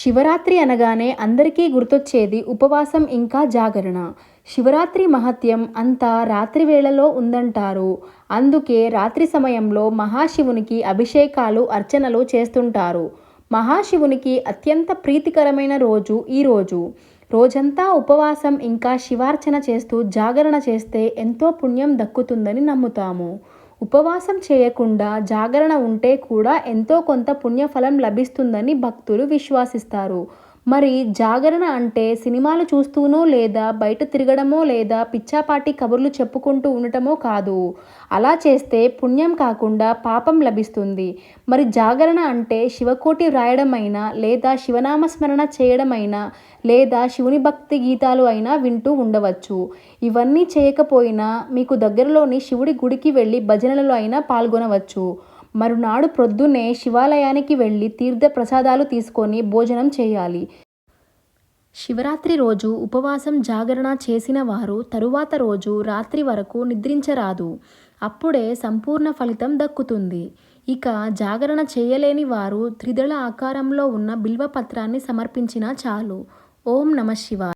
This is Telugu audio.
శివరాత్రి అనగానే అందరికీ గుర్తొచ్చేది ఉపవాసం ఇంకా జాగరణ. శివరాత్రి మహత్యం అంతా రాత్రి వేళలో ఉందంటారు. అందుకే రాత్రి సమయంలో మహాశివునికి అభిషేకాలు అర్చనలు చేస్తుంటారు. మహాశివునికి అత్యంత ప్రీతికరమైన రోజు ఈ రోజు. రోజంతా ఉపవాసం ఇంకా శివార్చన చేస్తూ జాగరణ చేస్తే ఎంతో పుణ్యం దక్కుతుందని నమ్ముతాము. ఉపవాసం చేయకుండా జాగరణ ఉంటే కూడా ఎంతో కొంత పుణ్యఫలం లభిస్తుందని భక్తులు విశ్వసిస్తారు. మరి జాగరణ అంటే సినిమాలు చూస్తూనో లేదా బయట తిరగడమో లేదా పిచ్చాపాటి కబుర్లు చెప్పుకుంటూ ఉండటమో కాదు. అలా చేస్తే పుణ్యం కాకుండా పాపం లభిస్తుంది. మరి జాగరణ అంటే శివకోటి వ్రాయడమైనా లేదా శివనామస్మరణ చేయడమైనా లేదా శివుని భక్తి గీతాలు అయినా వింటూ ఉండవచ్చు. ఇవన్నీ చేయకపోయినా మీకు దగ్గరలోని శివుడి గుడికి వెళ్ళి భజనలలో అయినా పాల్గొనవచ్చు. మరునాడు ప్రొద్దున్నే శివాలయానికి వెళ్ళి తీర్థ ప్రసాదాలు తీసుకొని భోజనం చేయాలి. శివరాత్రి రోజు ఉపవాసం జాగరణ చేసిన వారు తరువాత రోజు రాత్రి వరకు నిద్రించరాదు. అప్పుడే సంపూర్ణ ఫలితం దక్కుతుంది. ఇక జాగరణ చేయలేని వారు త్రిదళ ఆకారంలో ఉన్న బిల్వపత్రాన్ని సమర్పించినా చాలు. ఓం నమ శివాయ.